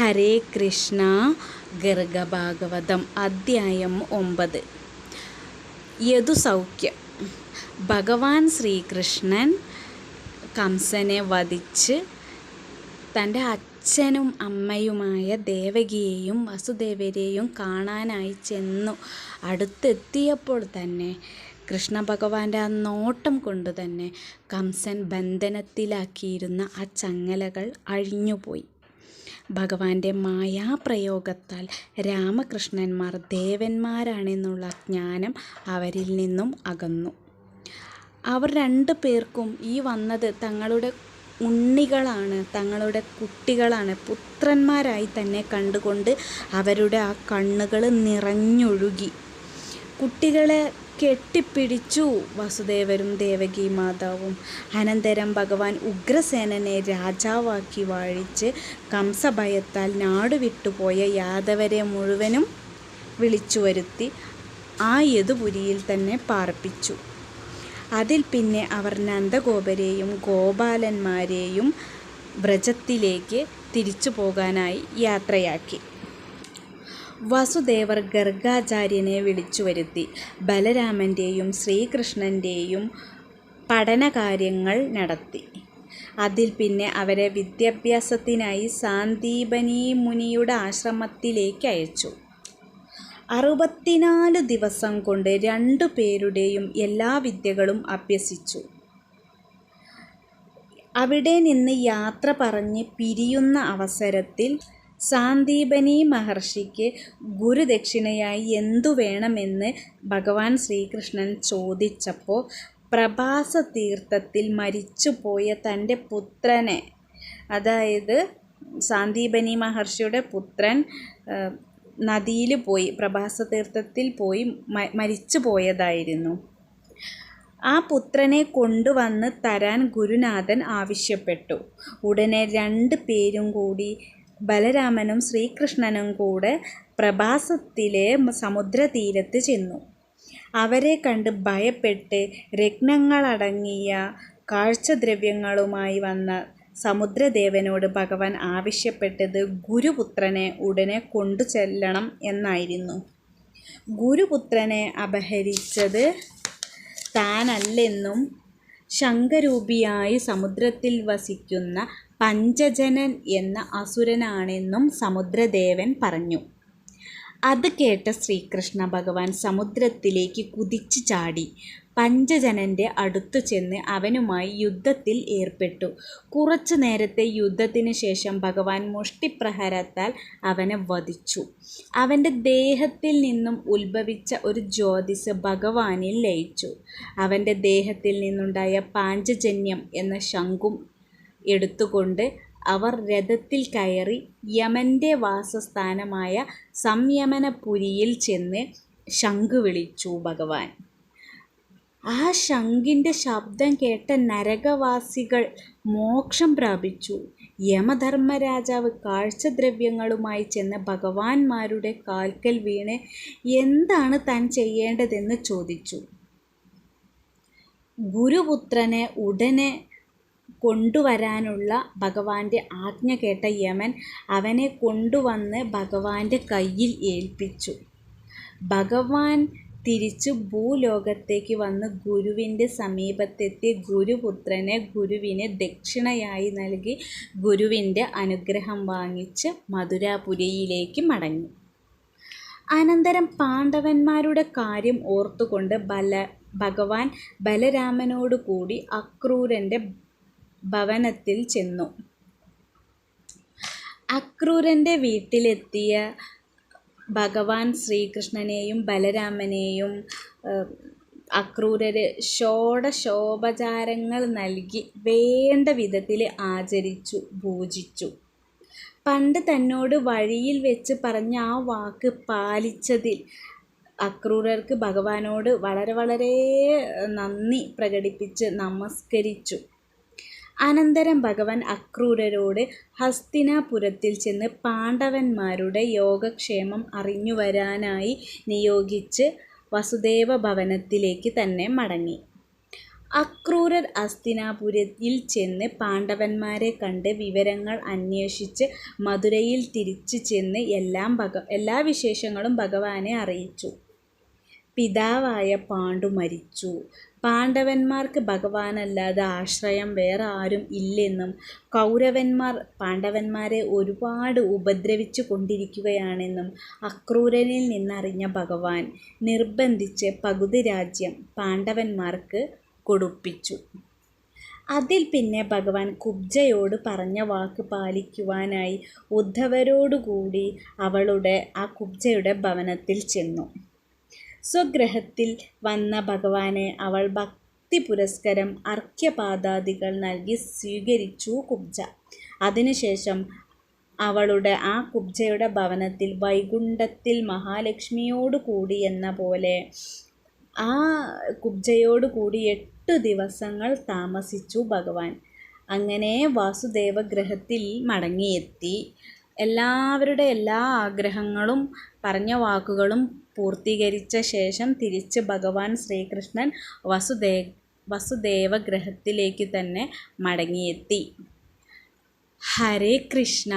ഹരേ കൃഷ്ണ ഗർഗഭാഗവതം അദ്ധ്യായം ഒമ്പത്. യദുസൗഖ്യം. ഭഗവാൻ ശ്രീകൃഷ്ണൻ കംസനെ വധിച്ച് തന്റെ അച്ഛനും അമ്മയുമായ ദേവകിയെയും വസുദേവരെയും കാണാനായി ചെന്നു. അടുത്തെത്തിയപ്പോൾ തന്നെ കൃഷ്ണ ഭഗവാന്റെ ആ നോട്ടം കൊണ്ട് തന്നെ കംസൻ ബന്ധനത്തിലാക്കിയിരുന്ന ആ ചങ്ങലകൾ അഴിഞ്ഞുപോയി. ഭഗവാന്റെ മായാപ്രയോഗത്താൽ രാമകൃഷ്ണന്മാർ ദേവന്മാരാണെന്നുള്ള ജ്ഞാനം അവരിൽ നിന്നും അകന്നു. അവർ രണ്ടു പേർക്കും ഈ വന്നത് തങ്ങളുടെ ഉണ്ണികളാണ് തങ്ങളുടെ കുട്ടികളാണ്. പുത്രന്മാരായി തന്നെ കണ്ടുകൊണ്ട് അവരുടെ ആ കണ്ണുകൾ നിറഞ്ഞൊഴുകി. കുട്ടികളെ കെട്ടിപ്പിടിച്ചു. വസുദേവരും ദേവകി മാതാവും അനന്തരം ഭഗവാൻ ഉഗ്രസേനനെ രാജാവാക്കി വാഴിച്ച് കംസഭയത്താൽ നാടുവിട്ടുപോയ യാദവരെ മുഴുവനും വിളിച്ചു വരുത്തി ആ യദുപുരിയിൽ തന്നെ പാർപ്പിച്ചു. അതിൽ പിന്നെ അവർ നന്ദഗോപരെയും ഗോപാലന്മാരെയും വ്രജത്തിലേക്ക് തിരിച്ചു പോകാനായി യാത്രയാക്കി. വസുദേവർ ഗർഗാചാര്യനെ വിളിച്ചു വരുത്തി. ബലരാമന്റെയും ശ്രീകൃഷ്ണന്റെയും പഠനകാര്യങ്ങൾ നടത്തി. അതിൽ പിന്നെ അവരെ വിദ്യാഭ്യാസത്തിനായി സാന്ദീപനി മുനിയുടെ ആശ്രമത്തിലേക്ക് അയച്ചു. അറുപത്തിനാല് ദിവസം കൊണ്ട് രണ്ടു പേരുടെയും എല്ലാ വിദ്യകളും അഭ്യസിച്ചു. അവിടെ നിന്ന് യാത്ര പറഞ്ഞ് പിരിയുന്ന അവസരത്തിൽ സാന്ദീപനി മഹർഷിക്ക് ഗുരുദക്ഷിണയായി എന്തു വേണമെന്ന് ഭഗവാൻ ശ്രീകൃഷ്ണൻ ചോദിച്ചപ്പോൾ പ്രഭാസ തീർത്ഥത്തിൽ മരിച്ചുപോയ തന്റെ പുത്രനെ അതായത് സാന്ദീപനി മഹർഷിയുടെ പുത്രൻ നദിയിൽ പോയി പ്രഭാസ തീർത്ഥത്തിൽ പോയി മരിച്ചു പോയതായിരുന്നു ആ പുത്രനെ കൊണ്ടുവന്ന് തരാൻ ഗുരുനാഥൻ ആവശ്യപ്പെട്ടു. ഉടനെ രണ്ട് പേരും കൂടി ബലരാമനും ശ്രീകൃഷ്ണനും കൂടെ പ്രഭാസത്തിലെ സമുദ്രതീരത്ത് ചെന്നു. അവരെ കണ്ട് ഭയപ്പെട്ട് രത്നങ്ങളടങ്ങിയ കാഴ്ചദ്രവ്യങ്ങളുമായി വന്ന സമുദ്രദേവനോട് ഭഗവാൻ ആവശ്യപ്പെട്ടത് ഗുരുപുത്രനെ ഉടനെ കൊണ്ടു ചെല്ലണം എന്നായിരുന്നു. ഗുരുപുത്രനെ അപഹരിച്ചത് താനല്ലെന്നും ശംഖരൂപിയായി സമുദ്രത്തിൽ വസിക്കുന്ന പഞ്ചജനൻ എന്ന അസുരനാണെന്നും സമുദ്രദേവൻ പറഞ്ഞു. അത് കേട്ട ശ്രീകൃഷ്ണ ഭഗവാൻ സമുദ്രത്തിലേക്ക് കുതിച്ചു ചാടി. പഞ്ചജനന്റെ അടുത്തു ചെന്ന് അവനുമായി യുദ്ധത്തിൽ ഏർപ്പെട്ടു. കുറച്ചു നേരത്തെ യുദ്ധത്തിന് ശേഷം ഭഗവാൻ മുഷ്ടിപ്രഹരത്താൽ അവനെ വധിച്ചു. അവന്റെ ദേഹത്തിൽ നിന്നും ഉത്ഭവിച്ച ഒരു ജ്യോതിസ് ഭഗവാനിൽ ലയിച്ചു. അവന്റെ ദേഹത്തിൽ നിന്നുണ്ടായ പാഞ്ചജന്യം എന്ന ശംഖും എടുത്തുകൊണ്ട് അവർ രഥത്തിൽ കയറി യമന്റെ വാസസ്ഥാനമായ സംയമനപുരിയിൽ ചെന്ന് ശംഖ് വിളിച്ചു ഭഗവാൻ. ആ ശംഖിന്റെ ശബ്ദം കേട്ട നരകവാസികൾ മോക്ഷം പ്രാപിച്ചു. യമധർമ്മരാജാവ് കാഴ്ചദ്രവ്യങ്ങളുമായി ചെന്ന ഭഗവാന്മാരുടെ കാൽക്കൽ വീണ് എന്താണ് താൻ ചെയ്യേണ്ടതെന്ന് ചോദിച്ചു. ഗുരുപുത്രനെ ഉടനെ കൊണ്ടുവരാനുള്ള ഭഗവാന്റെ ആജ്ഞ കേട്ട യമൻ അവനെ കൊണ്ടുവന്ന് ഭഗവാന്റെ കയ്യിൽ ഏൽപ്പിച്ചു. ഭഗവാൻ തിരിച്ചു ഭൂലോകത്തേക്ക് വന്ന് ഗുരുവിന്റെ സമീപത്തെത്തി ഗുരുപുത്രനെ ഗുരുവിനെ ദക്ഷിണയായി നൽകി ഗുരുവിന്റെ അനുഗ്രഹം വാങ്ങിച്ച് മധുരാപുരിയിലേക്ക് മടങ്ങി. അനന്തരം പാണ്ഡവന്മാരുടെ കാര്യം ഓർത്തുകൊണ്ട് ബല ഭഗവാൻ ബലരാമനോട് കൂടി അക്രൂരന്റെ ഭവനത്തിൽ ചെന്നു. അക്രൂരന്റെ വീട്ടിലെത്തിയ ഭഗവാൻ ശ്രീകൃഷ്ണനെയും ബലരാമനെയും അക്രൂരര് ഷോഡശോപചാരങ്ങൾ നൽകി വേണ്ട വിധത്തിൽ ആചരിച്ചു പൂജിച്ചു. പണ്ട് തന്നോട് വഴിയിൽ വെച്ച് പറഞ്ഞ ആ വാക്ക് പാലിച്ചതിൽ അക്രൂരർക്ക് ഭഗവാനോട് വളരെ വളരെ നന്ദി പ്രകടിപ്പിച്ച് നമസ്കരിച്ചു. അനന്തരം ഭഗവാൻ അക്രൂരരോട് ഹസ്തിനാപുരത്തിൽ ചെന്ന് പാണ്ഡവന്മാരുടെ യോഗക്ഷേമം അറിഞ്ഞു വരാനായി നിയോഗിച്ച് വസുദേവ ഭവനത്തിലേക്ക് തന്നെ മടങ്ങി അക്രൂരർ അസ്തിനാപുരത്തിൽ ചെന്ന് പാണ്ഡവന്മാരെ കണ്ട് വിവരങ്ങൾ അന്വേഷിച്ച് മധുരയിൽ തിരിച്ചു ചെന്ന് എല്ലാം എല്ലാ വിശേഷങ്ങളും ഭഗവാനെ അറിയിച്ചു. പിതാവായ പാണ്ഡു മരിച്ചു. പാണ്ഡവന്മാർക്ക് ഭഗവാനല്ലാതെ ആശ്രയം വേറെ ആരും ഇല്ലെന്നും കൗരവന്മാർ പാണ്ഡവന്മാരെ ഒരുപാട് ഉപദ്രവിച്ചു കൊണ്ടിരിക്കുകയാണെന്നും അക്രൂരനിൽ നിന്നറിഞ്ഞ ഭഗവാൻ നിർബന്ധിച്ച് പകുതി രാജ്യം പാണ്ഡവന്മാർക്ക് കൊടുപ്പിച്ചു. അതിൽ പിന്നെ ഭഗവാൻ കുബ്ജയോട് പറഞ്ഞ വാക്ക് പാലിക്കുവാനായി ഉദ്ധവരോടുകൂടി അവളുടെ ആ കുബ്ജയുടെ ഭവനത്തിൽ ചെന്നു. സ്വഗൃഹത്തിൽ വന്ന ഭഗവാനെ അവൾ ഭക്തി പുരസ്കരം അർഘ്യപാദാദികൾ നൽകി സ്വീകരിച്ചു കുബ്ജ. അതിനുശേഷം അവളുടെ ആ കുബ്ജയുടെ ഭവനത്തിൽ വൈകുണ്ഠത്തിൽ മഹാലക്ഷ്മിയോട് കൂടി എന്ന പോലെ ആ കുബ്ജയോട് കൂടി എട്ട് ദിവസങ്ങൾ താമസിച്ചു ഭഗവാൻ. അങ്ങനെ വാസുദേവഗ്രഹത്തിൽ മടങ്ങിയെത്തി. എല്ലാവരുടെ എല്ലാ ആഗ്രഹങ്ങളും പറഞ്ഞ വാക്കുകളും പൂർത്തീകരിച്ച ശേഷം തിരിച്ച് ഭഗവാൻ ശ്രീകൃഷ്ണൻ വസുദേവഗൃഹത്തിലേക്കു തന്നെ മടങ്ങിയെത്തി. ഹരേ കൃഷ്ണ